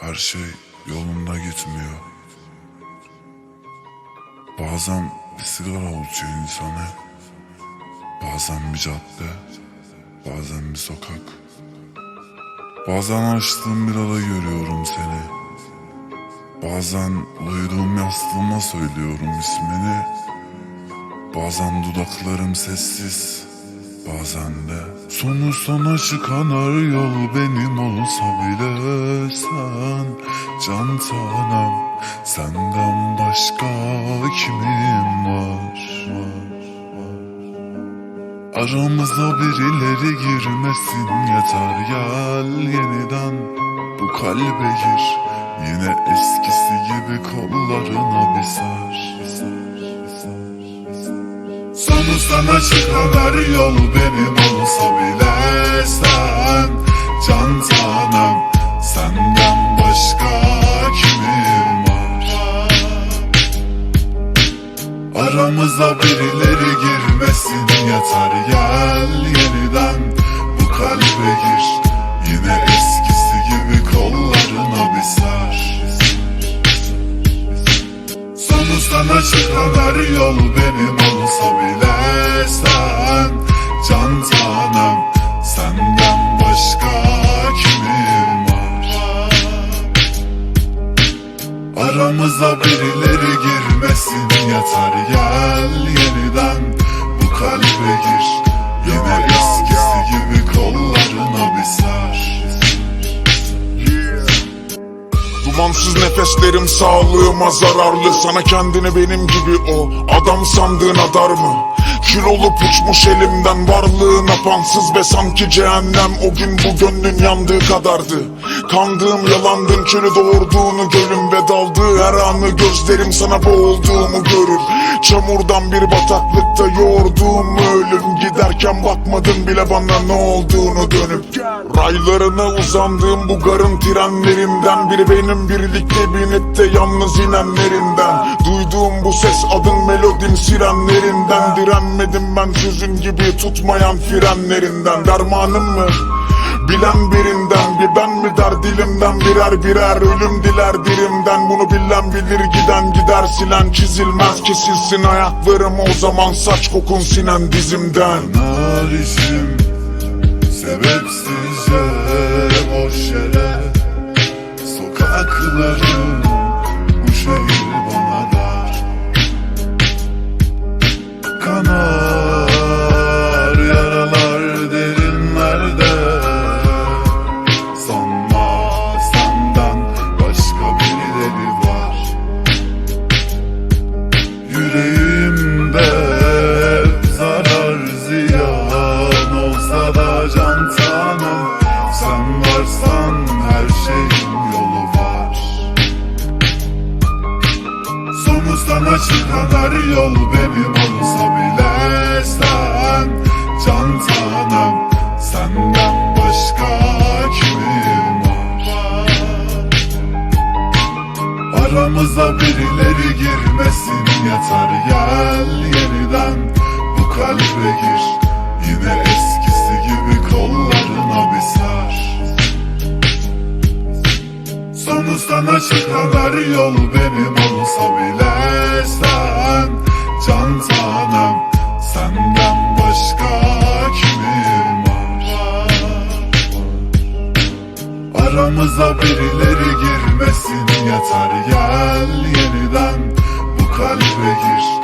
Her şey yolunda gitmiyor. Bazen bir sigara avutuyor insanı. Bazen bir cadde. Bazen bir sokak. Bazen açtığım bir ada görüyorum seni. Bazen uyuduğum yastığıma söylüyorum ismini. Bazen dudaklarım sessiz. Bazen de sonu sana çıkan her yol benim olsa bile sen can tanem senden başka kimim var? Aramıza birileri girmesin yeter gel yeniden bu kalbe gir Yine eskisi gibi kollarına bir sar sana çıkan her yol benim olsa bile sen. Can tanem senden başka kimim var? Aramıza birileri girmesin yeter gel yeniden. Bu kalbe gir Yine eskisi gibi kollarına bir sar Sonu sana çıkan her yol benim Aramıza birileri girmesin. Yeter gel yeniden. Bu kalbe gir. Yine eskisi gibi kollarına bir sar Dumansız nefeslerim sağlığıma zararlı. Sana kendini benim gibi o. Adam sandığın adar mı? Kül olup uçmuş elimden varlığın apansız ve sanki cehennem. O gün bu gönlün yandığı kadardı. Kandığım yalandın külü doğurduğunu gölüm ve daldığı her anı Gözlerim sana boğulduğumu görür. Çamurdan bir bataklıkta yoğurduğum ölüm Giderken bakmadın bile bana ne olduğunu dönüp. Raylarına uzandığım bu garın trenlerinden Biri benim birlikte binip de yalnız inenlerinden. Duyduğum bu ses adın melodin sirenlerinden Direnmedim ben. Sözün gibi tutmayan frenlerinden. Dermanım mı? Bilen birinden. Bir ben mi der dilimden? Birer birer ölüm diler dirimden Bunu bilen bilir giden gider. Silen çizilmez kesilsin ayaklarım. O zaman saç kokun sinen dizimden. Nar içim sebepsizce boş yere Sokaklarım Çıkan her yol benim olsa bile sen Can tanım senden başka kimim var? Aramıza birileri girmesin yeter. Gel yeniden bu kalbe gir. Yine eskisi gibi kollarına bir sar. Sonu sana çıkan her yol benim olsa bile istersen can tanem Senden başka kimim var? Aramıza birileri girmesin yeter Gel yeniden bu kalbe gir.